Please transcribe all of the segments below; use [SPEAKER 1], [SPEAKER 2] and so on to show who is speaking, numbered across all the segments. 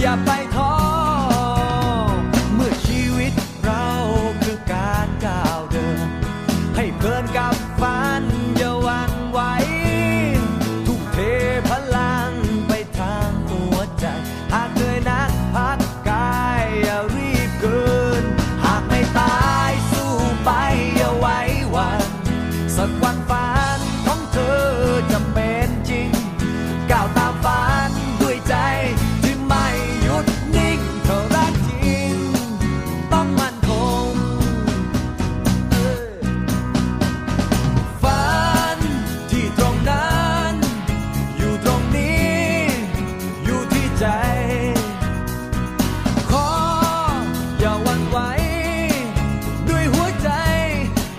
[SPEAKER 1] e a paz. ใจ ขออย่าวันไหว ด้วยหัวใจ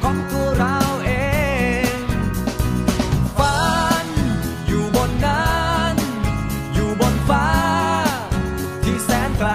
[SPEAKER 1] ของตัวเราเอง ฝันอยู่บนน้น อยู่บนฟ้าที่แสนไกล